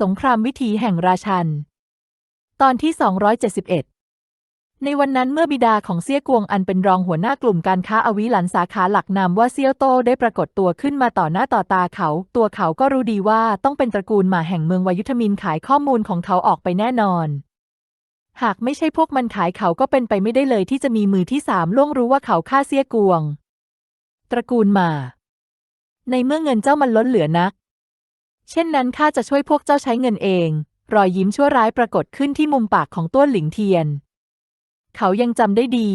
สงครามวิถีแห่งราชัน ตอนที่ 271 ในวันนั้นเมื่อบิดาของเซี่ยกวงอันเป็นรองหัวหน้ากลุ่มการค้าอวิหลันสาขาหลักนามว่าเซี่ยวโต้ได้ปรากฏตัวขึ้นมาต่อหน้าต่อตาเขา ตัวเขาก็รู้ดีว่าต้องเป็นตระกูลหมาแห่งเมืองวายุทมินขายข้อมูลของเขาออกไปแน่นอน หากไม่ใช่พวกมันขายเขาก็เป็นไปไม่ได้เลยที่จะมีมือที่สามล่วงรู้ว่าเขาฆ่าเซี่ยกวง ตระกูลหมา ในเมื่อเงินเจ้ามันล้นเหลือนัก เช่นนั้นข้าจะช่วยพวกเจ้าใช้เงินเอง รอยยิ้มชั่วร้ายปรากฏขึ้นที่มุมปากของต้วนหลิงเทียน เขายังจำได้ดี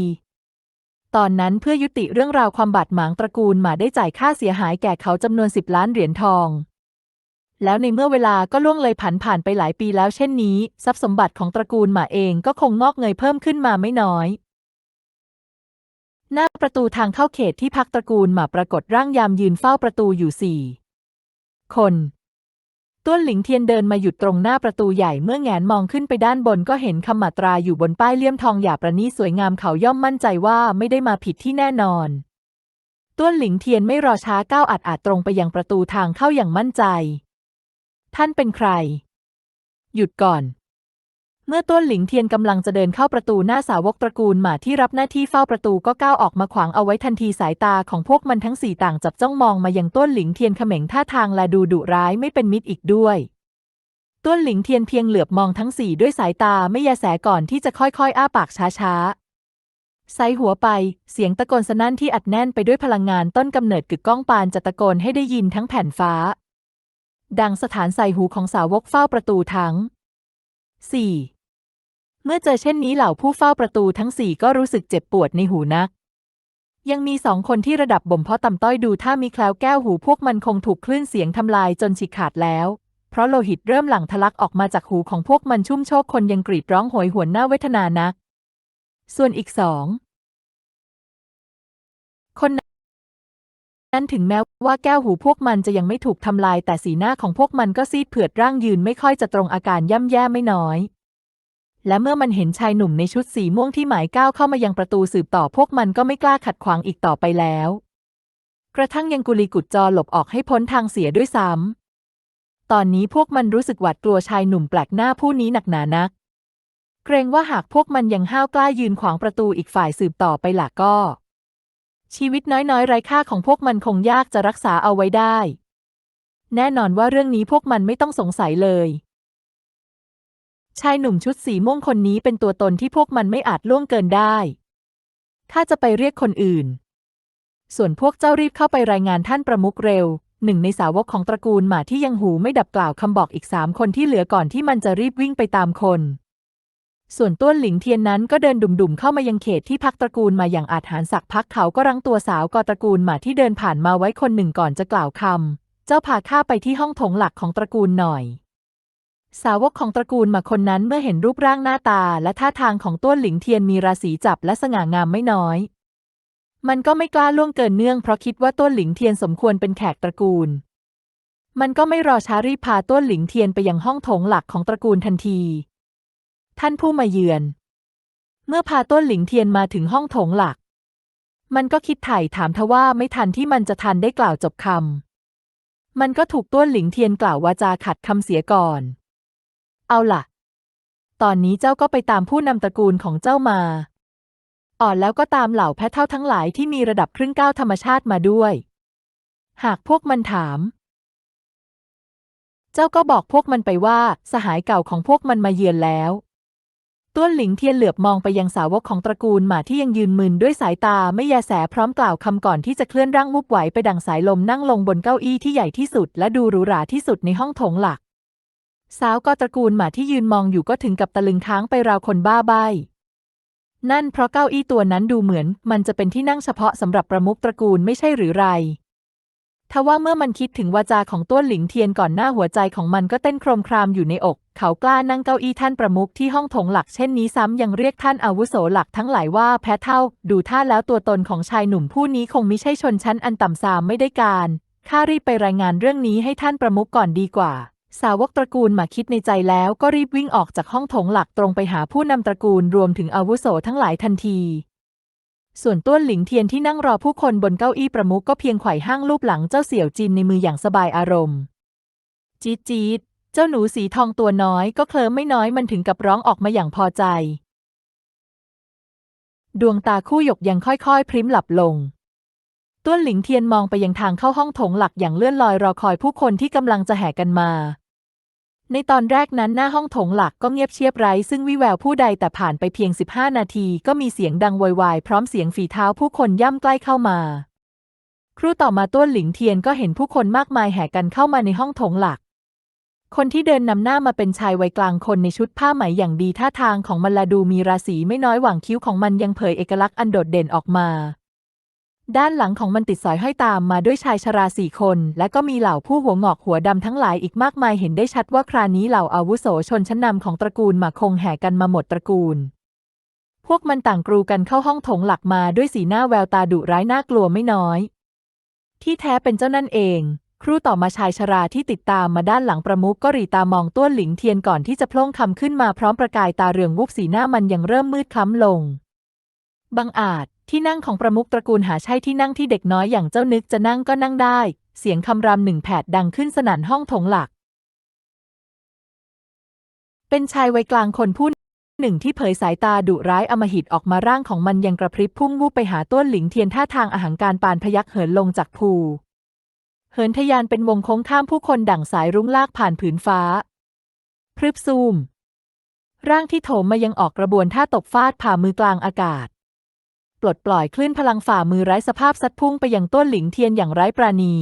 ตอนนั้นเพื่อยุติเรื่องราวความบาดหมางตระกูลหมาได้จ่ายค่าเสียหายแก่เขาจำนวนสิบล้านเหรียญทอง แล้วในเมื่อเวลาก็ล่วงเลยผ่านผ่านไปหลายปีแล้วเช่นนี้ ทรัพย์สมบัติของตระกูลหมาเองก็คงงอกเงยเพิ่มขึ้นมาไม่น้อยหน้าประตูทางเข้าเขตที่พักตระกูลหมาปรากฏร่างยามยืนเฝ้าประตูอยู่สี่คน ต้วนหลิงเทียนเดินมาหยุดตรงหน้าประตูใหญ่เมื่อแงนมองขึ้นไปด้านบนก็เห็นคำมาตราอยู่บนป้ายเลี่ยมทองหยาประณีสวยงามเขาย่อมมั่นใจว่าไม่ได้มาผิดที่แน่นอน ต้วนหลิงเทียนไม่รอช้าก้าวอัดอาดตรงไปยังประตูทางเข้าอย่างมั่นใจ ท่านเป็นใคร หยุดก่อน เมื่อต้นหลิงเทียนกำลังจะเดินเข้าประตูหน้าสาวกตระกูลหมาที่รับหน้าที่เฝ้าประตูก็ก้าวออกมาขวางเอาไว้ทันทีสายตาของพวกมันทั้งสี่ต่างจับจ้องมองมายังต้นหลิงเทียนเขม็งท่าทางและดูดุร้ายไม่เป็นมิตรอีกด้วยต้นหลิงเทียนเพียงเหลือบมองทั้งสี่ด้วยสายตาไม่ยาแสก่อนที่จะค่อยๆ อ้าปากช้าๆไซหัวไป เสียงตะโกนสนั่นที่อัดแน่นไปด้วยพลังงานต้นกำเนิดกึกก้องปานจะตะโกนให้ได้ยินทั้งแผ่นฟ้า ดังสถานใส่หูของสาวกเฝ้าประตูทั้งสี่ เมื่อเจอเช่นนี้เหล่าผู้เฝ้าประตูทั้งสี่ก็รู้สึกเจ็บปวดในหูนัก ยังมีสองคนที่ระดับบ่มเพาะต่ำต้อยดูถ้ามีแคล้วแก้วหูพวกมันคงถูกคลื่นเสียงทำลายจนฉีกขาดแล้ว เพราะโลหิตเริ่มหลั่งทะลักออกมาจากหูของพวกมันชุ่มโชกคนยังกรีดร้องโหยหวนหน้าเวทนานัก ส่วนอีกสองคนนั้นถึงแม้ว่าแก้วหูพวกมันจะยังไม่ถูกทำลายแต่สีหน้าของพวกมันก็ซีดเผือดร่างยืนไม่ค่อยจะตรงอาการย่ำแย่ไม่น้อย และเมื่อมันเห็นชายหนุ่มในชุดสีม่วงที่หมายก้าวเข้ามายังประตูสืบต่อพวกมันก็ไม่กล้าขัดขวางอีกต่อไปแล้ว กระทั่งยังกุลีกุดจอหลบออกให้พ้นทางเสียด้วยซ้ำ ตอนนี้พวกมันรู้สึกหวาดกลัวชายหนุ่มแปลกหน้าผู้นี้หนักหนานัก เกรงว่าหากพวกมันยังห้าวกล้ายืนขวางประตูอีกฝ่ายสืบต่อไปล่ะก็ ชีวิตน้อยๆไร้ค่าของพวกมันคงยากจะรักษาเอาไว้ได้ แน่นอนว่าเรื่องนี้พวกมันไม่ต้องสงสัยเลย ชายหนุ่มชุดสีม่วงคนนี้เป็นตัวตนที่พวกมันไม่อาจล่วงเกินได้ข้าจะไปเรียกคนอื่น ส่วนพวกเจ้ารีบเข้าไปรายงานท่านประมุขเร็ว หนึ่งในสาวกของตระกูลหมาที่ยังหูไม่ดับกล่าวคำบอกอีกสามคนที่เหลือก่อนที่มันจะรีบวิ่งไปตามคน ส่วนต้วนหลิงเทียนนั้นก็เดินดุ่มๆเข้ามายังเขตที่พักตระกูลมาอย่างอาจหารสักพักเขาก็รั้งตัวสาวกอตระกูลหมาที่เดินผ่านมาไว้คนหนึ่งก่อนจะกล่าวคำเจ้าพาข้าไปที่ห้องโถงหลักของตระกูลหน่อย สาวกของตระกูลหมาคนนั้นเมื่อเห็นรูปร่างหน้าตาและท่าทางของต้วนหลิงเทียนมีราศีจับและสง่างามไม่น้อย มันก็ไม่กล้าล่วงเกินเนื่องเพราะคิดว่าต้วนหลิงเทียนสมควรเป็นแขกตระกูล มันก็ไม่รอช้ารีบพาต้วนหลิงเทียนไปยังห้องโถงหลักของตระกูลทันที ท่านผู้มาเยือน เมื่อพาต้นหลิงเทียนมาถึงห้องโถงหลัก มันก็คิดไถ่ถามทว่าไม่ทันที่มันจะทันได้กล่าวจบคำมันก็ถูกต้นหลิงเทียนกล่าววาจาขัดคำเสียก่อน เอาล่ะ ตอนนี้เจ้าก็ไปตามผู้นำตระกูลของเจ้ามา อ่อนแล้วก็ตามเหล่าแพทเท่าทั้งหลายที่มีระดับครึ่งก้าวธรรมชาติมาด้วย หากพวกมันถาม เจ้าก็บอกพวกมันไปว่าสหายเก่าของพวกมันมาเยือนแล้วต้วนหลิงเทียนเหลือบมองไปยังสาวกของตระกูลหมาที่ยังยืนมึนด้วยสายตาไม่แยแสพร้อมกล่าวคำก่อนที่จะเคลื่อนร่างวุบไหวไปดังสายลมนั่งลงบนเก้าอี้ที่ใหญ่ที่สุดและดูหรูหราที่สุดในห้องโถงหลัก สาวก็ตระกูลหมาที่ยืนมองอยู่ก็ถึงกับตะลึงค้างไปราวคนบ้าใบนั่นเพราะเก้าอี้ตัวนั้นดูเหมือน มันจะเป็นที่นั่งเฉพาะสำหรับประมุขตระกูลไม่ใช่หรือไร ทว่าเมื่อมันคิดถึงวาจาของต้วนหลิงเทียนก่อนหน้าหัวใจของมันก็เต้นโครมครามอยู่ในอก เขากล้านั่งเก้าอี้ท่านประมุขที่ห้องโถงหลักเช่นนี้ซ้ำยังเรียกท่านอาวุโสหลักทั้งหลายว่าแพ้เท่า ดูท่าแล้วตัวตนของชายหนุ่มผู้นี้คงไมิใช่ชนชั้นอันต่ำซามไม่ได้การข้ารีบไปรายงานเรื่องนี้ให้ท่านประมุขก่อนดีกว่า สาวกตระกูลมาคิดในใจแล้วก็รีบวิ่งออกจากห้องโถงหลักตรงไปหาผู้นำตระกูลรวมถึงอาวุโสทั้งหลายทันที ส่วนต้วนหลิงเทียนที่นั่งรอผู้คนบนเก้าอี้ประมุขก็เพียงไขว่ห้างรูปหลังเจ้าเสี่ยวจินในมืออย่างสบายอารมณ์ จี๊ดจี๊ดเจ้าหนูสีทองตัวน้อยก็เคลิ้มไม่น้อยมันถึงกับร้องออกมาอย่างพอใจ ดวงตาคู่หยกยังค่อยๆ พริ้มหลับลงต้วนหลิงเทียนมองไปยังทางเข้าห้องโถงหลักอย่างเลื่อนลอยรอคอยผู้คนที่กำลังจะแห่กันมา ในตอนแรกนั้นหน้าห้องโถงหลักก็เงียบเชียบไร้ซึ่งวิแววผู้ใดแต่ผ่านไปเพียง 15 นาที ก็มีเสียงดังโวยวายพร้อมเสียงฝีเท้าผู้คนย่ำใกล้เข้ามา ครูต่อมาต้วนหลิงเทียนก็เห็นผู้คนมากมายแห่กันเข้ามาในห้องโถงหลัก คนที่เดินนำหน้ามาเป็นชายวัยกลางคนในชุดผ้าไหมอย่างดีท่าทางของมันละดูมีราศีไม่น้อยหว่างคิ้วของมันยังเผยเอกลักษณ์อันโดดเด่นออกมา ด้านหลังของมันติดสอยห้อยตามมาด้วยชายชราสี่คน และก็มีเหล่าผู้หัวงอกหัวดำทั้งหลายอีกมากมายเห็นได้ชัดว่าครานี้เหล่าอาวุโสชนชั้นนำของตระกูลหมาคงแห่กันมาหมดตระกูล พวกมันต่างกรูกันเข้าห้องโถงหลักมาด้วยสีหน้าแววตาดุร้ายน่ากลัวไม่น้อย ที่แท้เป็นเจ้านั่นเอง ครู่ต่อมาชายชราที่ติดตามมาด้านหลังประมุขก็รีตามองต้วนหลิงเทียนก่อนที่จะพล่งคำขึ้นมาพร้อมประกายตาเรืองวุบสีหน้ามันยังเริ่มมืดคล้ำลง บังอาจ ที่นั่งของประมุขตระกูลหาใช่ที่นั่งที่เด็กน้อยอย่างเจ้านึกจะนั่งก็นั่งได้ เสียงคำรามหนึ่งแผดดังขึ้นสนั่นห้องถงหลัก เป็นชายวัยกลางคนผู้หนึ่งที่เผยสายตาดุร้ายอมหิตออกมาร่างของมันยังกระพริบพุ่งวูบไปหาต้วนหลิงเทียนท่าทางอาหางการปานพยักเหินลงจากภู เหินทะยานเป็นวงโค้งข้ามผู้คนดั่งสายรุ้งลากผ่านผืนฟ้า พรึบซูม ร่างที่โถมมายังออกกระบวนท่าตบฟาดผ่ามือกลางอากาศ ปลดปล่อยคลื่นพลังฝ่ามือไร้สภาพซัดพุ่งไปยังต้นหลิงเทียนอย่างไร้ปราณี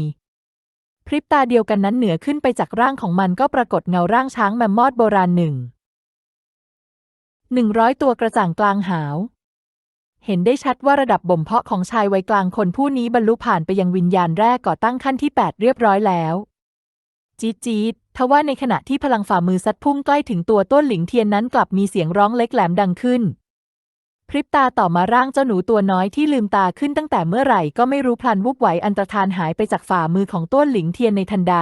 พริบตาเดียวกันนั้นเหนือขึ้นไปจากร่างของมันก็ปรากฏเงาร่างช้างแมมมอดโบราณหนึ่งหนึ่งร้อยตัวกระจ่างกลางหาว เห็นได้ชัดว่าระดับบ่มเพาะของชายวัยกลางคนผู้นี้บรรลุผ่านไปยังวิญญาณแรกก่อตั้งขั้นที่ 8 เรียบร้อยแล้วจี๊ดจี๊ดทว่าในขณะที่พลังฝ่ามือซัดพุ่งใกล้ถึงตัวต้นหลิงเทียนนั้นกลับมีเสียงร้องเล็กแหลมดังขึ้น พริบตาต่อมาร่างเจ้าหนูตัวน้อยที่ลืมตาขึ้นตั้งแต่เมื่อไหร่ก็ไม่รู้พลันวุบไหวอันตรธานหายไปจากฝ่ามือของต้วนหลิงเทียนในทันใด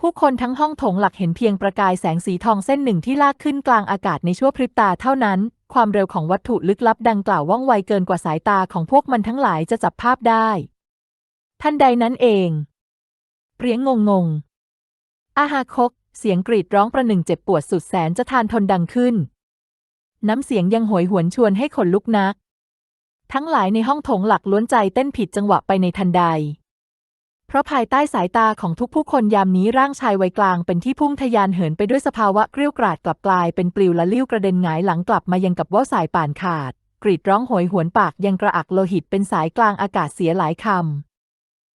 ผู้คนทั้งห้องโถงหลักเห็นเพียงประกายแสงสีทองเส้นหนึ่งที่ลากขึ้นกลางอากาศในชั่วพริบตาเท่านั้น ความเร็วของวัตถุลึกลับดังกล่าวว่องไวเกินกว่าสายตาของพวกมันทั้งหลายจะจับภาพได้ ทันใดนั้นเองเปรียงงงงอาหาคก เสียงกรีดร้องประหนึ่งเจ็บปวดสุดแสนจะทานทนดังขึ้น น้ำเสียงยังโหยหวนชวนให้ขนลุกนัก ทั้งหลายในห้องโถงหลักล้วนใจเต้นผิดจังหวะไปในทันใด เพราะภายใต้สายตาของทุกผู้คนยามนี้ร่างชายวัยกลางเป็นที่พุ่งทะยานเหินไปด้วยสภาวะเกรี้ยวกราดกลับกลายเป็นปลิวละลิ้วกระเด็นหงายหลังกลับมายังกับว่าสายป่านขาด กรีดร้องโหยหวนปากยังกระอักโลหิตเป็นสายกลางอากาศเสียหลายค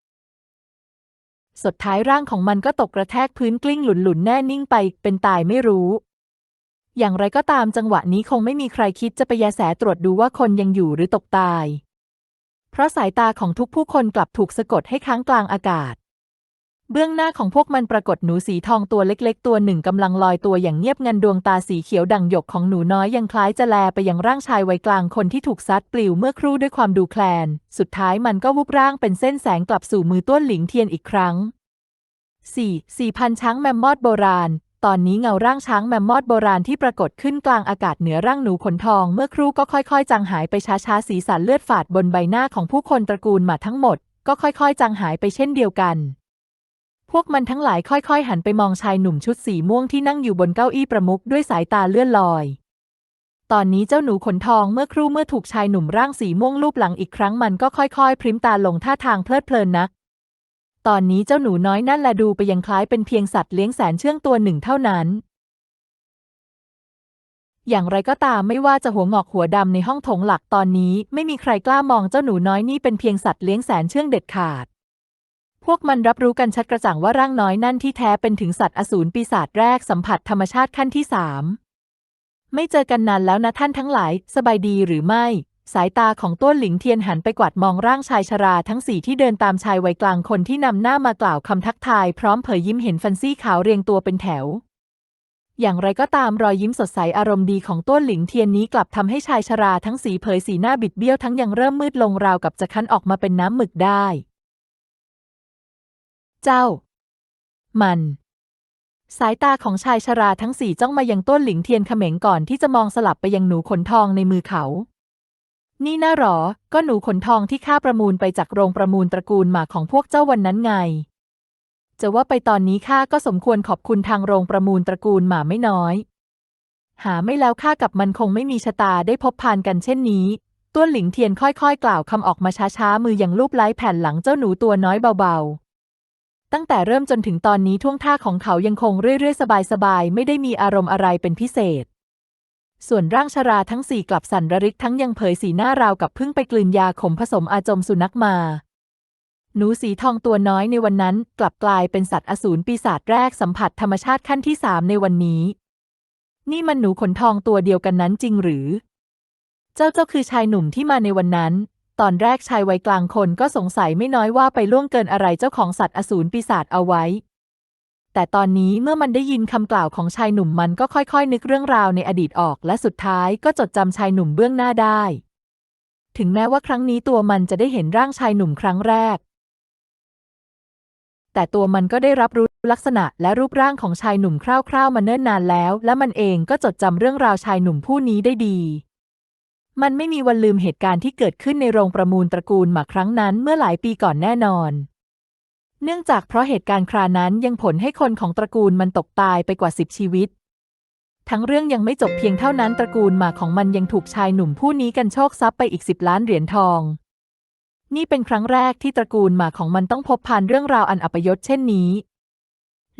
ำสุดท้ายร่างของมันก็ตกกระแทกพื้นกลิ้งหลุนๆแน่นิ่งไปเป็นตายไม่รู้ อย่างไรก็ตามจังหวะนี้คงไม่มีใครคิดจะไปแยแสตรวจดูว่าคนยังอยู่หรือตกตาย เพราะสายตาของทุกผู้คนกลับถูกสะกดให้ค้างกลางอากาศ เบื้องหน้าของพวกมันปรากฏหนูสีทองตัวเล็กๆ ตัวหนึ่งกำลังลอยตัวอย่างเงียบงันดวงตาสีเขียวดังหยกของหนูน้อยยังคล้ายจะแลไปยังร่างชายวัยกลางคนที่ถูกซัดปลิวเมื่อครู่ด้วยความดูแคลน สุดท้ายมันก็วุบร่างเป็นเส้นแสงกลับสู่มือต้วนหลิงเทียนอีกครั้งสี่สี่พันช้างแมมมอดโบราณ ตอนนี้เงาร่างช้างแมมมอดโบราณที่ปรากฏขึ้นกลางอากาศเหนือร่างหนูขนทองเมื่อครู่ก็ค่อยๆ จางหายไปช้าๆ สีสันเลือดฝาดบนใบหน้าของผู้คนตระกูลหมาทั้งหมด ก็ค่อยๆ จางหายไปเช่นเดียวกัน พวกมันทั้งหลายค่อยๆ หันไปมองชายหนุ่มชุดสีม่วงที่นั่งอยู่บนเก้าอี้ประมุขด้วยสายตาเลื่อนลอย ตอนนี้เจ้าหนูขนทองเมื่อครู่เมื่อถูกชายหนุ่มร่างสีม่วงลูบหลังอีกครั้งมันก็ค่อยๆ พริมตาลงท่าทางเพลิดเพลินนัก ตอนนี้เจ้าหนูน้อยนั่นแลดูไปยังคล้ายเป็นเพียงสัตว์เลี้ยงแสนเชื่องตัวหนึ่งเท่านั้น อย่างไรก็ตามไม่ว่าจะหัวงอกหัวดำในห้องโถงหลักตอนนี้ ไม่มีใครกล้ามองเจ้าหนูน้อยนี่เป็นเพียงสัตว์เลี้ยงแสนเชื่องเด็ดขาด พวกมันรับรู้กันชัดกระจ่างว่าร่างน้อยนั่นที่แท้เป็นถึงสัตว์อสูรปีศาจแรกสัมผัสธรรมชาติขั้นที่สามไม่เจอกันนานแล้วนะท่านทั้งหลาย สบายดีหรือไม่ สายตาของต้นหลิงเทียนหันไปกวาดมองร่างชายชราทั้งสี่ที่เดินตามชายวัยกลางคนที่นำหน้ามากล่าวคำทักทายพร้อมเผยยิ้มเห็นฟันซี่ขาวเรียงตัวเป็นแถว อย่างไรก็ตามรอยยิ้มสดใสอารมณ์ดีของต้นหลิงเทียนนี้กลับทำให้ชายชราทั้งสีเผยสีหน้าบิดเบี้ยวทั้งยังเริ่มมืดลงราวกับจะคั้นออกมาเป็นน้ำหมึกได้ เจ้า มันสายตาของชายชราทั้งสี่จ้องมายังต้นหลิงเทียนเขม็งก่อนที่จะมองสลับไปยังหนูขนทองในมือเขา นี่น่าหรอ ก็หนูขนทองที่ข้าประมูลไปจากโรงประมูลตระกูลหมาของพวกเจ้าวันนั้นไง จะว่าไปตอนนี้ข้าก็สมควรขอบคุณทางโรงประมูลตระกูลหมาไม่น้อย หาไม่แล้วข้ากับมันคงไม่มีชะตาได้พบพานกันเช่นนี้ต้วนหลิงเทียนค่อยๆ กล่าวคำออกมาช้าๆ มือยังลูบไล้แผ่นหลังเจ้าหนูตัวน้อยเบาๆ ตั้งแต่เริ่มจนถึงตอนนี้ท่วงท่าของเขายังคงเรื่อยๆ สบายๆ ไม่ได้มีอารมณ์อะไรเป็นพิเศษ ส่วนร่างชราทั้งสี่กลับสั่นระริกทั้งยังเผยสีหน้าราวกับเพิ่งไปกลืนยาขมผสมอาจมสุนัขมา หนูสีทองตัวน้อยในวันนั้นกลับกลายเป็นสัตว์อสูรปีศาจแรกสัมผัสธรรมชาติขั้นที่สามในวันนี้ นี่มันหนูขนทองตัวเดียวกันนั้นจริงหรือ เจ้าเจ้าคือชายหนุ่มที่มาในวันนั้น ตอนแรกชายวัยกลางคนก็สงสัยไม่น้อยว่าไปล่วงเกินอะไรเจ้าของสัตว์อสูรปีศาจเอาไว้ แต่ตอนนี้เมื่อมันได้ยินคำกล่าวของชายหนุ่มมันก็ค่อยๆ นึกเรื่องราวในอดีตออก และสุดท้ายก็จดจำชายหนุ่มเบื้องหน้าได้ ถึงแม้ว่าครั้งนี้ตัวมันจะได้เห็นร่างชายหนุ่มครั้งแรก แต่ตัวมันก็ได้รับรู้ลักษณะและรูปร่างของชายหนุ่มคร่าวๆมาเนิ่นนานแล้ว และมันเองก็จดจำเรื่องราวชายหนุ่มผู้นี้ได้ดีมันไม่มีวันลืมเหตุการณ์ที่เกิดขึ้นในโรงประมูลตระกูลหมาครั้งนั้นเมื่อหลายปีก่อนแน่นอน เนื่องจากเพราะเหตุการณ์ครานั้นยังผลให้คนของตระกูลมันตกตายไปกว่าสิบชีวิต ทั้งเรื่องยังไม่จบเพียงเท่านั้นตระกูลหมาของมันยังถูกชายหนุ่มผู้นี้กันโชคทรัพย์ไปอีกสิบล้านเหรียญทอง นี่เป็นครั้งแรกที่ตระกูลหมาของมันต้องพบผ่านเรื่องราวอันอัปยศเช่นนี้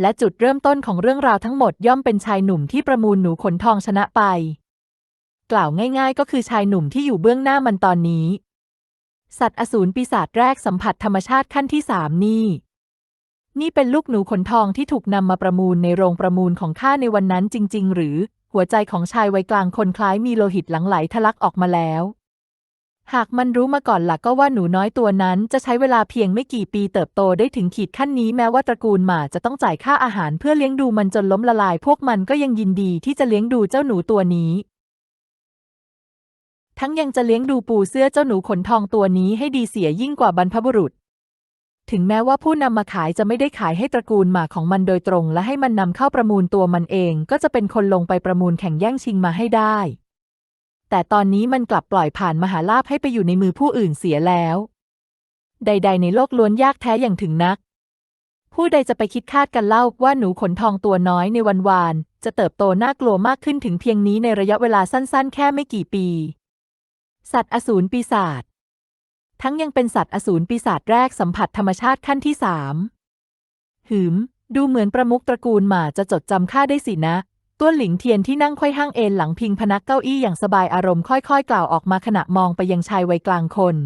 และจุดเริ่มต้นของเรื่องราวทั้งหมดย่อมเป็นชายหนุ่มที่ประมูลหนูขนทองชนะไป กล่าวง่ายๆ ก็คือชายหนุ่มที่อยู่เบื้องหน้ามันตอนนี้ สัตว์อสูรปีศาจแรกสัมผัสธรรมชาติขั้นที่สามนี่ นี่เป็นลูกหนูขนทองที่ถูกนำมาประมูลในโรงประมูลของข้าในวันนั้นจริง ๆ หรือ หัวใจของชายวัยกลางคนคล้ายมีโลหิตหลั่งไหลทะลักออกมาแล้ว หากมันรู้มาก่อนล่ะก็ว่าหนูน้อยตัวนั้นจะใช้เวลาเพียงไม่กี่ปีเติบโตได้ถึงขีดขั้นนี้แม้ว่าตระกูลหมาจะต้องจ่ายค่าอาหารเพื่อเลี้ยงดูมันจนล้มละลาย พวกมันก็ยังยินดีที่จะเลี้ยงดูเจ้าหนูตัวนี้ทั้งยังจะเลี้ยงดูปูเสื้อเจ้าหนูขนทองตัวนี้ให้ดีเสียยิ่งกว่าบรรพบุรุษ ถึงแม้ว่าผู้นำมาขายจะไม่ได้ขายให้ตระกูลหมาของมันโดยตรง และให้มันนำเข้าประมูลตัวมันเอง ก็จะเป็นคนลงไปประมูลแข่งแย่งชิงมาให้ได้ แต่ตอนนี้มันกลับปล่อยผ่านมหาลาภให้ไปอยู่ในมือผู้อื่นเสียแล้ว ใด ๆ ในโลกล้วนยากแท้อย่างถึงนัก ผู้ใดจะไปคิดคาดกันเล่าว่าหนูขนทองตัวน้อยในวันวาน จะเติบโตน่ากลัวมากขึ้นถึงเพียงนี้ในระยะเวลาสั้น ๆ แค่ไม่กี่ปี สัตว์อสูรปีศาจ ทั้งยังเป็นสัตว์อสูรปีศาจแรกสัมผัสธรรมชาติขั้นที่สามหืม ดูเหมือนประมุขตระกูลหมาจะจดจำข้าได้สินะต้วนหลิงเทียนที่นั่งไขว้ห้างเอนหลังพิงพนักเก้าอี้อย่างสบายอารมณ์ค่อยๆ กล่าวออกมาขณะมองไปยังชายวัยกลางคน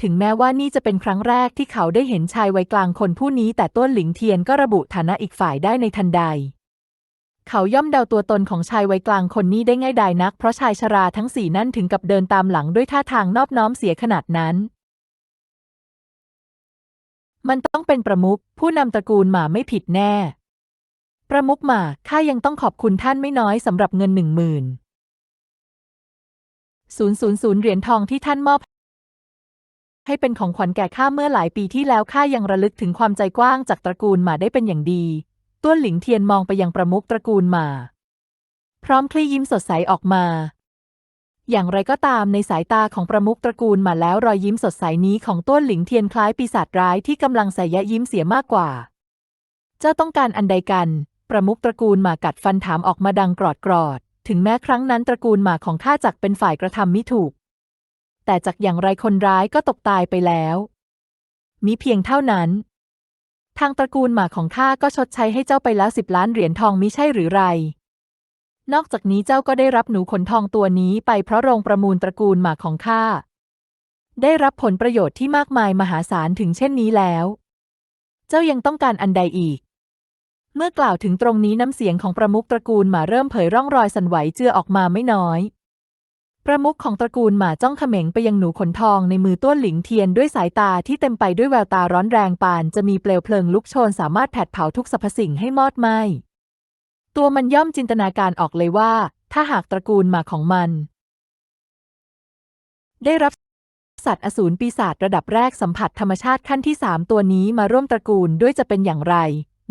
ถึงแม้ว่านี่จะเป็นครั้งแรกที่เขาได้เห็นชายวัยกลางคนผู้นี้ แต่ต้วนหลิงเทียนก็ระบุฐานะอีกฝ่ายได้ในทันใด เขาย่อมเดาตัวตนของชายวัยกลางคนนี้ได้ง่ายดายนัก เพราะชายชราทั้งสี่นั่นถึงกับเดินตามหลังด้วยท่าทางนอบน้อมเสียขนาดนั้น มันต้องเป็นประมุขผู้นำตระกูลหมาไม่ผิดแน่ ประมุขหมาข้ายังต้องขอบคุณท่านไม่น้อยสำหรับเงินหนึ่งหมื่นศูนย์ศูนย์ศูนย์เหรียญทองที่ท่านมอบให้เป็นของขวัญแก่ข้าเมื่อหลายปีที่แล้วข้ายังระลึกถึงความใจกว้างจากตระกูลหมาได้เป็นอย่างดี ต้วนหลิงเทียนมองไปยังประมุขตระกูลหมา พร้อมคลี่ยิ้มสดใสออกมา อย่างไรก็ตามในสายตาของประมุขตระกูลหมาแล้วรอยยิ้มสดใสนี้ของต้วนหลิงเทียนคล้ายปีศาจร้ายที่กำลังใส่ยะยิ้มเสียมากกว่า เจ้าต้องการอันใดกัน ประมุขตระกูลหมากัดฟันถามออกมาดังกรอดกรอดถึงแม้ครั้งนั้นตระกูลหมาของข้าจักเป็นฝ่ายกระทำมิถูก แต่จากอย่างไรคนร้ายก็ตกตายไปแล้วมิเพียงเท่านั้น ทางตระกูลหมาของข้าก็ชดใช้ให้เจ้าไปแล้วสิบล้านเหรียญทองมิใช่หรือไร นอกจากนี้เจ้าก็ได้รับหนูขนทองตัวนี้ไปเพราะโรงประมูลตระกูลหมาของข้าได้รับผลประโยชน์ที่มากมายมหาศาลถึงเช่นนี้แล้ว เจ้ายังต้องการอันใดอีก เมื่อกล่าวถึงตรงนี้น้ำเสียงของประมุขตระกูลหมาเริ่มเผยร่องรอยสั่นไหวเจือออกมาไม่น้อย ประมุขของตระกูลหมาจ้องเขม็งไปยังหนูขนทองในมือต้วนหลิงเทียนด้วยสายตาที่เต็มไปด้วยแววตาร้อนแรงปานจะมีเปลวเพลิงลุกโชนสามารถแผดเผาทุกสรรพสิ่งให้มอดไหม้ตัวมันย่อมจินตนาการออกเลยว่า ถ้าหากตระกูลหมาของมัน ได้รับสัตว์อสูรปีศาจระดับแรกสัมผัสธรรมชาติขั้นที่สามตัวนี้มาร่วมตระกูลด้วยจะเป็นอย่างไร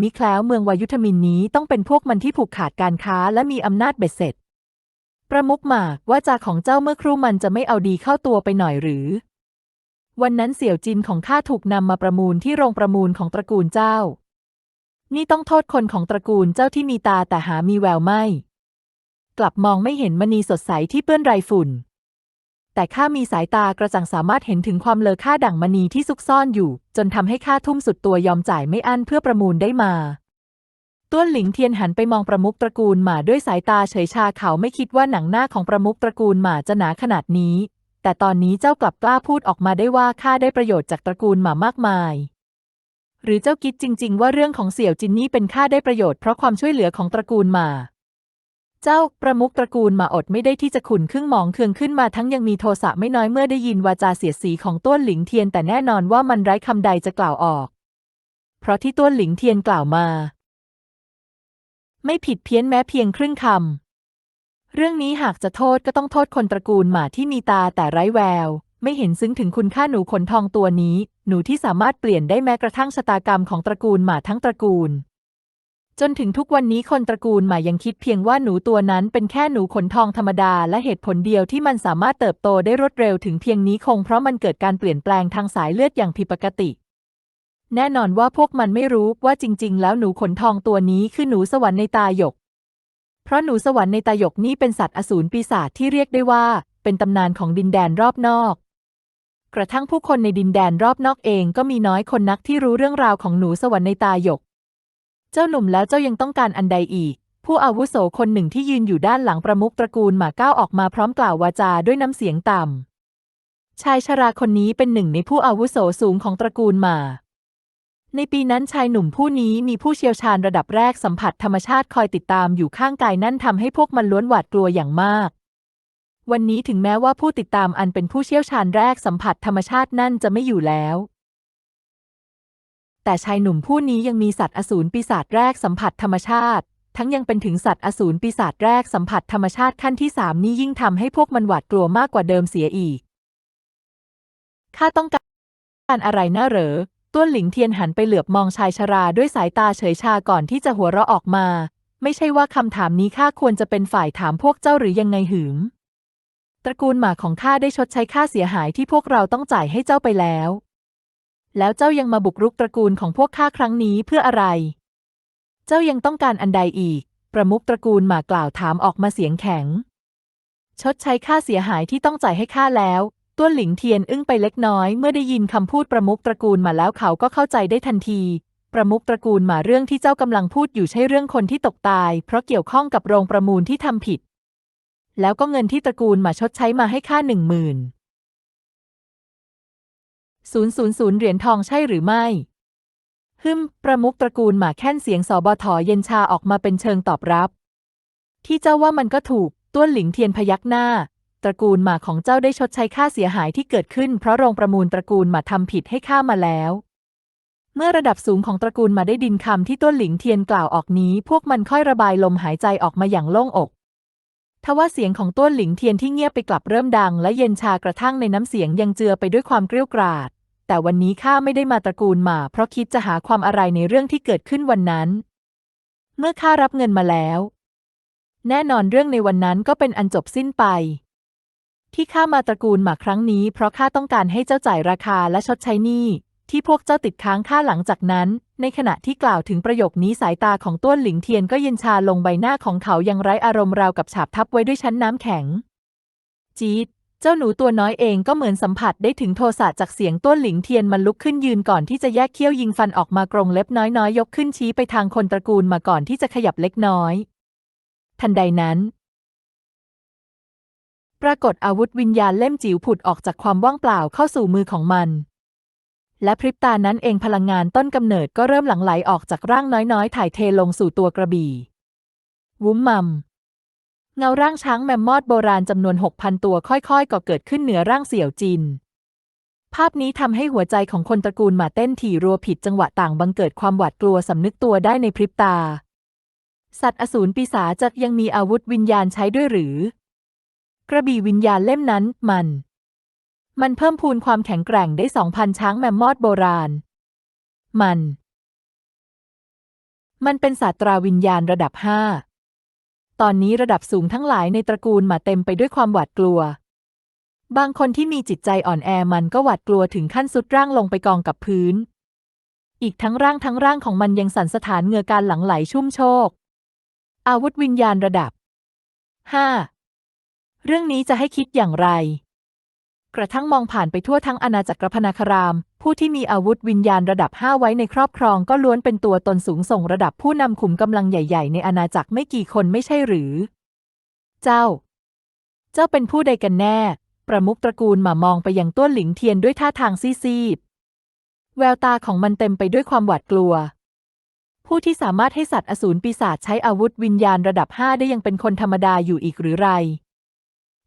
มิแคล้วเมืองวายุทมินนี้ต้องเป็นพวกมันที่ผูกขาดการค้าและมีอำนาจเบ็ดเสร็จ ประมุกหมากว่าจาของเจ้าเมื่อครู่มันจะไม่เอาดีเข้าตัวไปหน่อยหรือ วันนั้นเสี่ยวจินของข้าถูกนำมาประมูลที่โรงประมูลของตระกูลเจ้า นี่ต้องโทษคนของตระกูลเจ้าที่มีตาแต่หามีแววไม่ กลับมองไม่เห็นมณีสดใสที่เปื้อนไรฝุ่น แต่ข้ามีสายตากระจ่างสามารถเห็นถึงความเลอค่าดั่งมณีที่ซุกซ่อนอยู่ จนทำให้ข้าทุ่มสุดตัวยอมจ่ายไม่อั้นเพื่อประมูลได้มา ต้วนหลิงเทียนหันไปมองประมุขตระกูลหมาด้วยสายตาเฉยชาเขาไม่คิดว่าหนังหน้าของประมุขตระกูลหมาจะหนาขนาดนี้ แต่ตอนนี้เจ้ากลับกล้าพูดออกมาได้ว่าข้าได้ประโยชน์จากตระกูลหมามากมาย หรือเจ้าคิดจริง ๆ ว่าเรื่องของเสี่ยวจินนี่เป็นข้าได้ประโยชน์เพราะความช่วยเหลือของตระกูลหมา เจ้าประมุขตระกูลหมาอดไม่ได้ที่จะขุนครึ่งมองเคืองขึ้นมาทั้งยังมีโทสะไม่น้อยเมื่อได้ยินวาจาเสียดสีของต้วนหลิงเทียนแต่แน่นอนว่ามันไร้คำใดจะกล่าวออก เพราะที่ต้วนหลิงเทียนกล่าวมา ไม่ผิดเพี้ยนแม้เพียงครึ่งคำ เรื่องนี้หากจะโทษก็ต้องโทษคนตระกูลหมาที่มีตาแต่ไร้แวว ไม่เห็นซึ้งถึงคุณค่าหนูขนทองตัวนี้ หนูที่สามารถเปลี่ยนได้แม้กระทั่งชะตากรรมของตระกูลหมาทั้งตระกูล จนถึงทุกวันนี้คนตระกูลหมายังคิดเพียงว่าหนูตัวนั้นเป็นแค่หนูขนทองธรรมดา และเหตุผลเดียวที่มันสามารถเติบโตได้รวดเร็วถึงเพียงนี้คงเพราะมันเกิดการเปลี่ยนแปลงทางสายเลือดอย่างผิดปกติ แน่นอนว่าพวกมันไม่รู้ว่าจริง ๆ แล้วหนูขนทองตัวนี้คือหนูสวรรค์ในตาหยก เพราะหนูสวรรค์ในตาหยกนี่เป็นสัตว์อสูรปีศาจที่เรียกได้ว่า เป็นตำนานของดินแดนรอบนอก กระทั่งผู้คนในดินแดนรอบนอกเองก็มีน้อยคนนักที่รู้เรื่องราวของหนูสวรรค์ในตาหยก เจ้าหนุ่มแล้วเจ้ายังต้องการอันใดอีก ผู้อาวุโสคนหนึ่งที่ยืนอยู่ด้านหลังประมุขตระกูลหมาก้าวออกมาพร้อมกล่าววาจาด้วยน้ำเสียงต่ำชายชราคนนี้เป็นหนึ่งในผู้อาวุโสสูงของตระกูลหมา ในปีนั้นชายหนุ่มผู้นี้มีผู้เชี่ยวชาญระดับแรกสัมผัสธรรมชาติคอยติดตามอยู่ข้างกายนั่นทำให้พวกมันล้วนหวาดกลัวอย่างมาก วันนี้ถึงแม้ว่าผู้ติดตามอันเป็นผู้เชี่ยวชาญแรกสัมผัสธรรมชาตินั่นจะไม่อยู่แล้ว แต่ชายหนุ่มผู้นี้ยังมีสัตว์อสูรปีศาจแรกสัมผัสธรรมชาติ ทั้งยังเป็นถึงสัตว์อสูรปีศาจแรกสัมผัสธรรมชาติขั้นที่สามนี่ยิ่งทำให้พวกมันหวาดกลัวมากกว่าเดิมเสียอีกข้าต้องการอะไรน่าเหรอ ต้วนหลิงเทียนหันไปเหลือบมองชายชราด้วยสายตาเฉยชาก่อนที่จะหัวเราะออกมา ไม่ใช่ว่าคำถามนี้ข้าควรจะเป็นฝ่ายถามพวกเจ้าหรือยังไงหืม ตระกูลหมาของข้าได้ชดใช้ค่าเสียหายที่พวกเราต้องจ่ายให้เจ้าไปแล้ว แล้วเจ้ายังมาบุกรุกตระกูลของพวกข้าครั้งนี้เพื่ออะไร เจ้ายังต้องการอันใดอีก ประมุขตระกูลหมากล่าวถามออกมาเสียงแข็ง ชดใช้ค่าเสียหายที่ต้องจ่ายให้ข้าแล้ว ต้วนหลิงเทียนอึ้งไปเล็กน้อยเมื่อได้ยินคำพูดประมุขตระกูลมาแล้วเขาก็เข้าใจได้ทันที ประมุขตระกูลมาเรื่องที่เจ้ากำลังพูดอยู่ใช่เรื่องคนที่ตกตาย เพราะเกี่ยวข้องกับโรงประมูลที่ทำผิด แล้วก็เงินที่ตระกูลมาชดใช้มาให้ค่าหนึ่งหมื่นศูนย์ศูนย์ศูนย์เหรียญทองใช่หรือไม่ฮึมประมุขตระกูลหมาแค่นเสียงสอบทเย็นชาออกมาเป็นเชิงตอบรับ ที่เจ้าว่ามันก็ถูก ต้วนหลิงเทียนพยักหน้า ตระกูลหมาของเจ้าได้ชดใช้ค่าเสียหายที่เกิดขึ้นเพราะโรงประมูลตระกูลหมาทำผิดให้ข้ามาแล้ว เมื่อระดับสูงของตระกูลมาได้ดินคำที่ต้วนหลิงเทียนกล่าวออกนี้ พวกมันค่อยระบายลมหายใจออกมาอย่างโล่งอกทว่าเสียงของต้วนหลิงเทียนที่เงียบไปกลับเริ่มดัง และเย็นชากระทั่งในน้ำเสียงยังเจือไปด้วยความเกรี้ยวกราด แต่วันนี้ข้าไม่ได้มาตระกูลหมา เพราะคิดจะหาความอะไรในเรื่องที่เกิดขึ้นวันนั้น เมื่อข้ารับเงินมาแล้ว แน่นอนเรื่องในวันนั้นก็เป็นอันจบสิ้นไป ที่ข้ามาตระกูลหมาครั้งนี้ เพราะข้าต้องการให้เจ้าจ่ายราคาและชดใช้หนี้ที่พวกเจ้าติดค้างข้าหลังจากนั้น ในขณะที่กล่าวถึงประโยคนี้สายตาของต้วนหลิงเทียนก็เย็นชาลงใบหน้าของเขายังไร้อารมณ์ราวกับฉาบทับไว้ด้วยชั้นน้ำแข็ง จี๊ดเจ้าหนูตัวน้อยเองก็เหมือนสัมผัสได้ถึงโทสะจากเสียงต้วนหลิงเทียนมันลุกขึ้นยืนก่อนที่จะแยกเขี้ยวยิงฟันออกมากรงเล็บน้อยๆยกขึ้นชี้ไปทางคนตระกูลมาก่อนที่จะขยับเล็กน้อย ทันใดนั้น ปรากฏอาวุธวิญญาณเล่มจิ๋วผุดออกจากความว่างเปล่าเข้าสู่มือของมัน และพริบตานั้นเองพลังงานต้นกำเนิดก็เริ่มหลั่งไหลออกจากร่างน้อยๆ ถ่ายเทลงสู่ตัวกระบี่วุ้มมัมเงาร่างช้างแมมมอดโบราณจำนวน6,000ตัวค่อยๆก็เกิดขึ้นเหนือร่างเสี่ยวจิน ภาพนี้ทำให้หัวใจของคนตระกูลหมาเต้นถี่รัวผิดจังหวะต่างบังเกิดความหวาดกลัวสำนึกตัวได้ในพริบตา สัตว์อสูรปีศาจจะยังมีอาวุธวิญญาณใช้ด้วยหรือ กระบี่วิญญาณเล่มนั้นมัน มันเพิ่มพูนความแข็งแกร่งได้สองพันช้างแมมมอดโบราณ มัน มันเป็นศาสตราวิญญาณระดับห้าตอนนี้ระดับสูงทั้งหลายในตระกูลมาเต็มไปด้วยความหวาดกลัว บางคนที่มีจิตใจอ่อนแอมันก็หวาดกลัวถึงขั้นสุดร่างลงไปกองกับพื้น อีกทั้งร่างทั้งร่างของมันยังสั่นสะท้านเงือการหลังไหลชุ่มโชก อาวุธวิญญาณระดับ 5. เรื่องนี้จะให้คิดอย่างไร กระทั่งมองผ่านไปทั่วทั้งอาณาจักรพนาคราม ผู้ที่มีอาวุธวิญญาณระดับ5ไว้ในครอบครองก็ล้วนเป็นตัวตนสูงส่งระดับผู้นำขุมกำลังใหญ่ ๆ ในอาณาจักรไม่กี่คนไม่ใช่หรือ เจ้า เจ้าเป็นผู้ใดกันแน่ ประมุขตระกูลหมามองไปยังต้วนหลิงเทียนด้วยท่าทางซีดๆแววตาของมันเต็มไปด้วยความหวาดกลัวผู้ที่สามารถให้สัตว์อสูรปีศาจใช้อาวุธวิญญาณระดับห้าได้ยังเป็นคนธรรมดาอยู่อีกหรือไร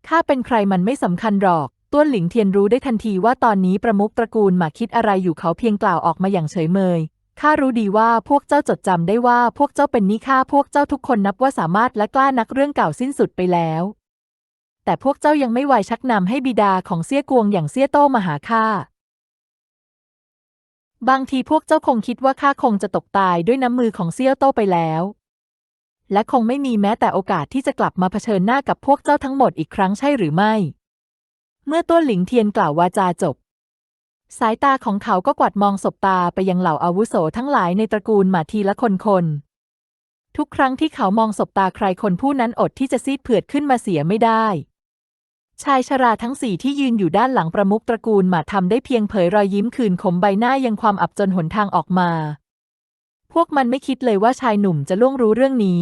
ข้าเป็นใครมันไม่สำคัญหรอกต้วนหลิงเทียนรู้ได้ทันทีว่าตอนนี้ประมุขตระกูลหมาคิดอะไรอยู่เขาเพียงกล่าวออกมาอย่างเฉยเมยข้ารู้ดีว่าพวกเจ้าจดจำได้ว่าพวกเจ้าเป็นนิข้าพวกเจ้าทุกคนนับว่าสามารถและกล้านักเรื่องเก่าสิ้นสุดไปแล้ว แต่พวกเจ้ายังไม่ไวชักนำให้บิดาของเซี่ยกวงอย่างเซี่ยโต้มาหาข้าบางทีพวกเจ้าคงคิดว่าข้าคงจะตกตายด้วยน้ำมือของเซี่ยวโต้ไปแล้ว และคงไม่มีแม้แต่โอกาสที่จะกลับมาเผชิญหน้ากับพวกเจ้าทั้งหมดอีกครั้งใช่หรือไม่ เมื่อต้นหลิงเทียนกล่าววาจาจบ สายตาของเขาก็กวาดมองสบตาไปยังเหล่าอาวุโสทั้งหลายในตระกูลหมาทีละคนคนทุกครั้งที่เขามองสบตาใครคนผู้นั้นอดที่จะซีดเผือดขึ้นมาเสียไม่ได้ ชายชราทั้งสี่ที่ยืนอยู่ด้านหลังประมุขตระกูลหมาทำได้เพียงเผยรอยยิ้มคืนขมใบหน้ายังความอับจนหนทางออกมา พวกมันไม่คิดเลยว่าชายหนุ่มจะล่วงรู้เรื่องนี้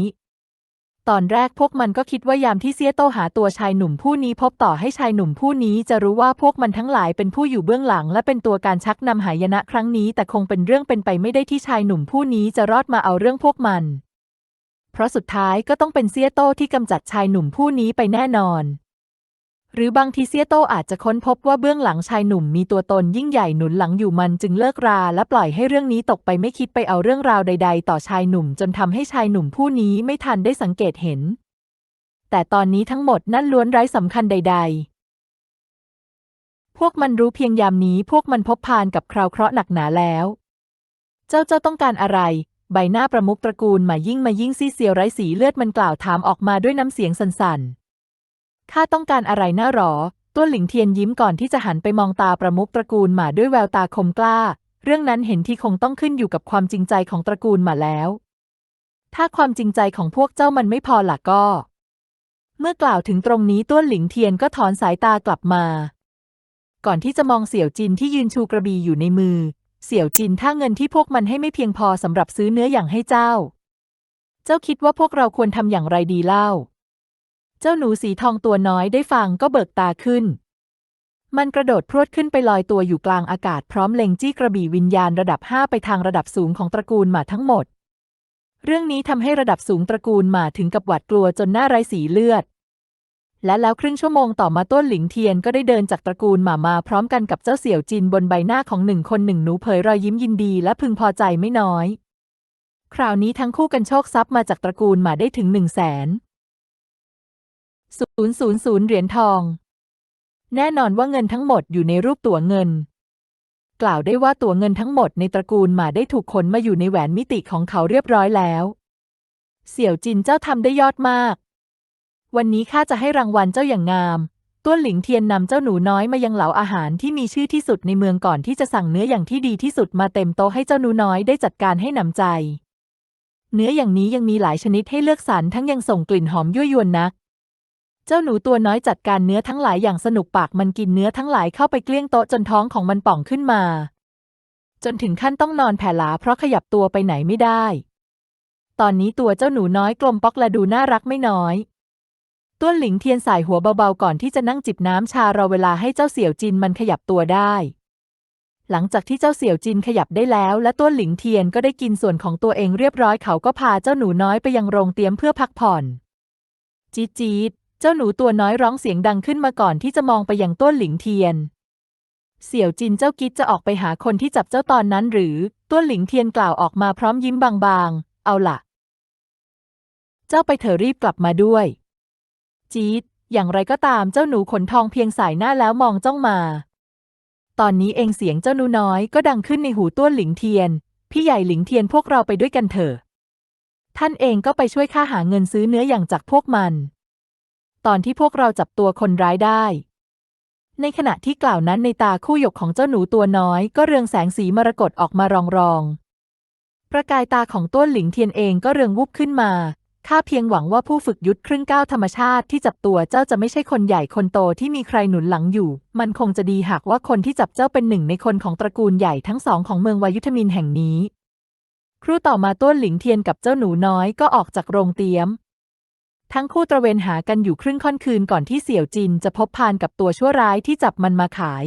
ตอนแรกพวกมันก็คิดว่ายามที่เซียโตหาตัวชายหนุ่มผู้นี้พบต่อให้ชายหนุ่มผู้นี้จะรู้ว่าพวกมันทั้งหลายเป็นผู้อยู่เบื้องหลัง และเป็นตัวการชักนำหายนะครั้งนี้ แต่คงเป็นเรื่องเป็นไปไม่ได้ที่ชายหนุ่มผู้นี้จะรอดมาเอาเรื่องพวกมัน เพราะสุดท้ายก็ต้องเป็นเซียโตที่กำจัดชายหนุ่มผู้นี้ไปแน่นอน หรือบางทีเซียโตอาจจะค้นพบว่าเบื้องหลังชายหนุ่มมีตัวตนยิ่งใหญ่หนุนหลังอยู่มันจึงเลิกรา และปล่อยให้เรื่องนี้ตกไปไม่คิดไปเอาเรื่องราวใด ๆ ต่อชายหนุ่มจนทำให้ชายหนุ่มผู้นี้ไม่ทันได้สังเกตเห็น แต่ตอนนี้ทั้งหมดนั่นล้วนไร้สำคัญใด ๆ พวกมันรู้เพียงยามนี้พวกมันพบพานกับคราวเคราะห์หนักหนาแล้ว เจ้าเจ้าต้องการอะไร ใบหน้าประมุขตระกูลมายิ่งมายิ่งซีเซียวไร้สีเลือดมันกล่าวถามออกมาด้วยน้ำเสียงสั่นๆ ข้าต้องการอะไรน่าหรอต้นหลิงเทียนยิ้มก่อนที่จะหันไปมองตาประมุขตระกูลหมาด้วยแววตาคมกล้า เรื่องนั้นเห็นที่คงต้องขึ้นอยู่กับความจริงใจของตระกูลหมาแล้ว ถ้าความจริงใจของพวกเจ้ามันไม่พอล่ะก็ เมื่อกล่าวถึงตรงนี้ต้นหลิงเทียนก็ถอนสายตากลับมา ก่อนที่จะมองเสี่ยวจินที่ยืนชูกระบี่อยู่ในมือ เสี่ยวจินถ้าเงินที่พวกมันให้ไม่เพียงพอสำหรับซื้อเนื้ออย่างให้เจ้า เจ้าคิดว่าพวกเราควรทำอย่างไรดีเล่า เจ้าหนูสีทองตัวน้อยได้ฟังก็เบิกตาขึ้น มันกระโดดพรวดขึ้นไปลอยตัวอยู่กลางอากาศพร้อมเล็งจี้กระบี่วิญญาณระดับห้าไปทางระดับสูงของตระกูลหมาทั้งหมด เรื่องนี้ทำให้ระดับสูงตระกูลหมาถึงกับหวาดกลัวจนหน้าไร้สีเลือด และแล้วครึ่งชั่วโมงต่อมาต้นหลิงเทียนก็ได้เดินจากตระกูลหมามาพร้อมกันกับเจ้าเสี่ยวจินบนใบหน้าของหนึ่งคนหนึ่งหนูเผยรอยยิ้มยินดีและพึงพอใจไม่น้อย คราวนี้ทั้งคู่กันโชคทรัพย์มาจากตระกูลหมาได้ถึงหนึ่งแสน ศูนย์ศูนย์เหรียญทอง แน่นอนว่าเงินทั้งหมดอยู่ในรูปตั๋วเงิน กล่าวได้ว่าตั๋วเงินทั้งหมดในตระกูลหมาได้ถูกขนมาอยู่ในแหวนมิติของเขาเรียบร้อยแล้ว เสี่ยวจินเจ้าทำได้ยอดมาก วันนี้ข้าจะให้รางวัลเจ้าอย่างงามต้วนหลิงเทียนนำเจ้าหนูน้อยมายังเหลาอาหารที่มีชื่อที่สุดในเมืองก่อนที่จะสั่งเนื้ออย่างที่ดีที่สุดมาเต็มโต๊ะให้เจ้าหนูน้อยได้จัดการให้หนำใจ เนื้ออย่างนี้ยังมีหลายชนิดให้เลือกสรรทั้งยังส่งกลิ่นหอมยั่วยวนนัก จ้าหนูตัวน้อยจัดการเนื้อทั้งหลายอย่างสนุกปากมันกินเนื้อทั้งหลายเข้าไปเกลี้ยงโต๊ะจนท้องของมันป่องขึ้นมา จนถึงขั้นต้องนอนแผ่หลาเพราะขยับตัวไปไหนไม่ได้ ตอนนี้ตัวเจ้าหนูน้อยกลมป๊อกและดูน่ารักไม่น้อยต้วนหลิงเทียนสายหัวเบาๆก่อนที่จะนั่งจิบน้ำชารอเวลาให้เจ้าเสี่ยวจินมันขยับตัวได้ หลังจากที่เจ้าเสี่ยวจินขยับได้แล้ว และต้วนหลิงเทียนก็ได้กินส่วนของตัวเองเรียบร้อยเขาก็พาเจ้าหนูน้อยไปยังโรงเตรียมเพื่อพักผ่อนจี๊ด เจ้าหนูตัวน้อยร้องเสียงดังขึ้นมาก่อนที่จะมองไปยังต้วนหลิงเทียน เสี่ยวจินเจ้ากิจจะออกไปหาคนที่จับเจ้าตอนนั้นหรือ ต้วนหลิงเทียนกล่าวออกมาพร้อมยิ้มบางๆ เอาล่ะ เจ้าไปเถอะรีบกลับมาด้วย จี๊ด อย่างไรก็ตามเจ้าหนูขนทองเพียงสายหน้าแล้วมองจ้องมา ตอนนี้เองเสียงเจ้าหนูน้อยก็ดังขึ้นในหูต้วนหลิงเทียน พี่ใหญ่หลิงเทียนพวกเราไปด้วยกันเถอะ ท่านเองก็ไปช่วยข้าหาเงินซื้อเนื้ออย่างจากพวกมัน ตอนที่พวกเราจับตัวคนร้ายได้ ในขณะที่กล่าวนั้นในตาคู่หยกของเจ้าหนูตัวน้อย ก็เรืองแสงสีมรกตออกมารองรอง ประกายตาของต้วนหลิงเทียนเองก็เรืองวุบขึ้นมา ข้าเพียงหวังว่าผู้ฝึกยุทธครึ่งก้าวธรรมชาติที่จับตัวเจ้าจะไม่ใช่คนใหญ่คนโตที่มีใครหนุนหลังอยู่ มันคงจะดีหากว่าคนที่จับเจ้าเป็นหนึ่งในคนของตระกูลใหญ่ทั้งสองของเมืองวายุทมินแห่งนี้ ครู่ต่อมาต้วนหลิงเทียนกับเจ้าหนูน้อยก็ออกจากโรงเตี๊ยม ทั้งคู่ตระเวนหากันอยู่ครึ่งค่อนคืนก่อนที่เสี่ยวจินจะพบพานกับตัวชั่วร้ายที่จับมันมาขาย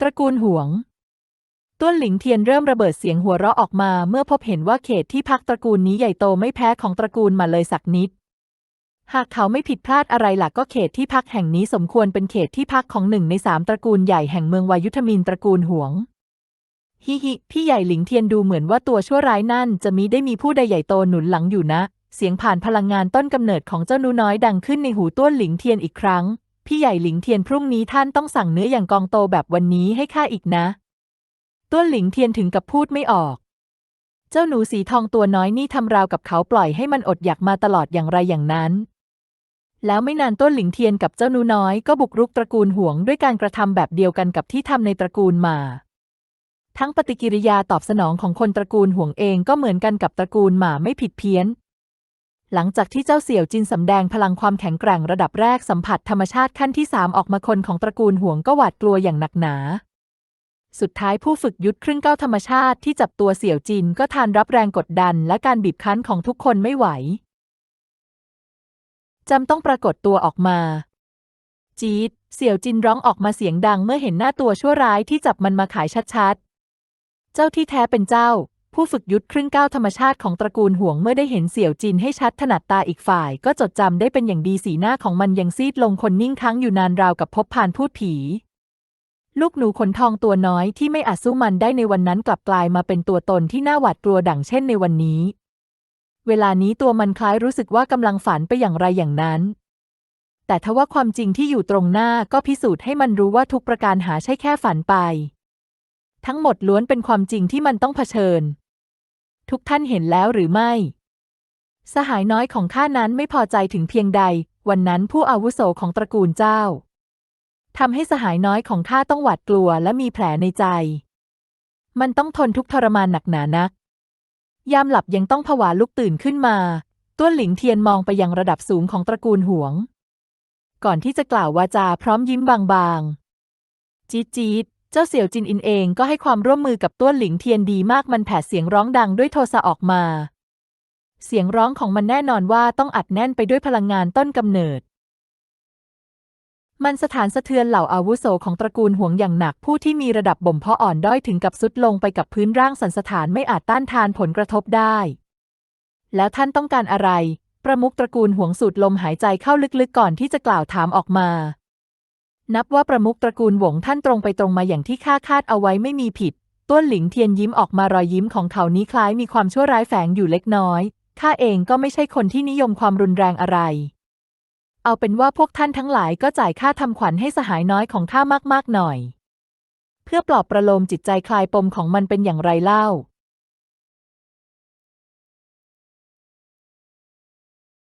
ตระกูลหวง ต้วนหลิงเทียนเริ่มระเบิดเสียงหัวเราะออกมา เมื่อพบเห็นว่าเขตที่พักตระกูลนี้ใหญ่โตไม่แพ้ของตระกูลมาเลยสักนิด หากเขาไม่ผิดพลาดอะไรหลักก็เขตที่พักแห่งนี้สมควรเป็นเขตที่พักของหนึ่งในสามตระกูลใหญ่แห่งเมืองวายุทมินตระกูลหวงฮิฮิพี่ใหญ่หลิงเทียนดูเหมือนว่าตัวชั่วร้ายนั่นจะมิได้มีผู้ใดใหญ่โตหนุนหลังอยู่นะ เสียงผ่านพลังงานต้นกำเนิดของเจ้านูน้อยดังขึ้นในหูต้วนหลิงเทียนอีกครั้ง พี่ใหญ่หลิงเทียนพรุ่งนี้ท่านต้องสั่งเนื้ออย่างกองโตแบบวันนี้ให้ข้าอีกนะ ต้วนหลิงเทียนถึงกับพูดไม่ออก เจ้าหนูสีทองตัวน้อยนี่ทำราวกับเขาปล่อยให้มันอดอยากมาตลอดอย่างไรอย่างนั้นแล้วไม่นานต้นหลิงเทียนกับเจ้าหนูน้อยก็บุกรุกตระกูลห่วงด้วยการกระทำแบบเดียวกันกับที่ทำในตระกูลมา ทั้งปฏิกิริยาตอบสนองของคนตระกูลห่วงเองก็เหมือนกันกับตระกูลหมาไม่ผิดเพี้ยน หลังจากที่เจ้าเสี่ยวจินสำแดงพลังความแข็งแกร่งระดับแรกสัมผัสธรรมชาติขั้นที่สามออกมาคนของตระกูลห่วงก็หวาดกลัวอย่างหนักหนา สุดท้ายผู้ฝึกยุทธครึ่งเก้าธรรมชาติที่จับตัวเสี่ยวจินก็ทานรับแรงกดดันและการบีบคั้นของทุกคนไม่ไหวจำต้องปรากฏตัวออกมา จี๊ดเสี่ยวจินร้องออกมาเสียงดังเมื่อเห็นหน้าตัวชั่วร้ายที่จับมันมาขายชัดๆ เจ้าที่แท้เป็นเจ้า ผู้ฝึกยุทธครึ่งก้าวธรรมชาติของตระกูลห่วงเมื่อได้เห็นเสี่ยวจินให้ชัดถนัดตาอีกฝ่าย ก็จดจำได้เป็นอย่างดีสีหน้าของมันยังซีดลงคนนิ่งค้างอยู่นานราวกับพบผ่านพูดผี ลูกหนูขนทองตัวน้อยที่ไม่อาจสู้มันได้ในวันนั้นกลับกลายมาเป็นตัวตนที่น่าหวาดกลัวดังเช่นในวันนี้ เวลานี้ตัวมันคล้ายรู้สึกว่ากำลังฝันไปอย่างไรอย่างนั้นแต่ทว่าความจริงที่อยู่ตรงหน้าก็พิสูจน์ให้มันรู้ว่าทุกประการหาใช่แค่ฝันไป ทั้งหมดล้วนเป็นความจริงที่มันต้องเผชิญ ทุกท่านเห็นแล้วหรือไม่ สหายน้อยของข้านั้นไม่พอใจถึงเพียงใด วันนั้นผู้อาวุโสของตระกูลเจ้าทำให้สหายน้อยของข้าต้องหวาดกลัวและมีแผลในใจ มันต้องทนทุกทรมานหนักหนานัก ยามหลับยังต้องผวาลุกตื่นขึ้นมาต้วนหลิงเทียนมองไปยังระดับสูงของตระกูลหวง ก่อนที่จะกล่าววาจาพร้อมยิ้มบางๆ จี๊ดจี๊ด เจ้าเสี่ยวจินอินเองก็ให้ความร่วมมือกับต้วนหลิงเทียนดีมากมันแผดเสียงร้องดังด้วยโทสะออกมา เสียงร้องของมันแน่นอนว่าต้องอัดแน่นไปด้วยพลังงานต้นกำเนิด มันสถานสะเทือนเหล่าอาวุโสของตระกูลห่วงอย่างหนักผู้ที่มีระดับบ่มเพาะอ่อนด้อยถึงกับสุดลงไปกับพื้นร่างสันสถานไม่อาจต้านทานผลกระทบได้ แล้วท่านต้องการอะไร ประมุขตระกูลห่วงสูดลมหายใจเข้าลึกๆก่อนที่จะกล่าวถามออกมา นับว่าประมุขตระกูลหวงท่านตรงไปตรงมาอย่างที่ข้าคาดเอาไว้ไม่มีผิด ต้วนหลิงเทียนยิ้มออกมารอยยิ้มของเขานี้คล้ายมีความชั่วร้ายแฝงอยู่เล็กน้อย ข้าเองก็ไม่ใช่คนที่นิยมความรุนแรงอะไร เอาเป็นว่าพวกท่านทั้งหลายก็จ่ายค่าทำขวัญให้สหายน้อยของข้ามากๆหน่อย เพื่อปลอบประโลมจิตใจคลายปมของมันเป็นอย่างไรเล่า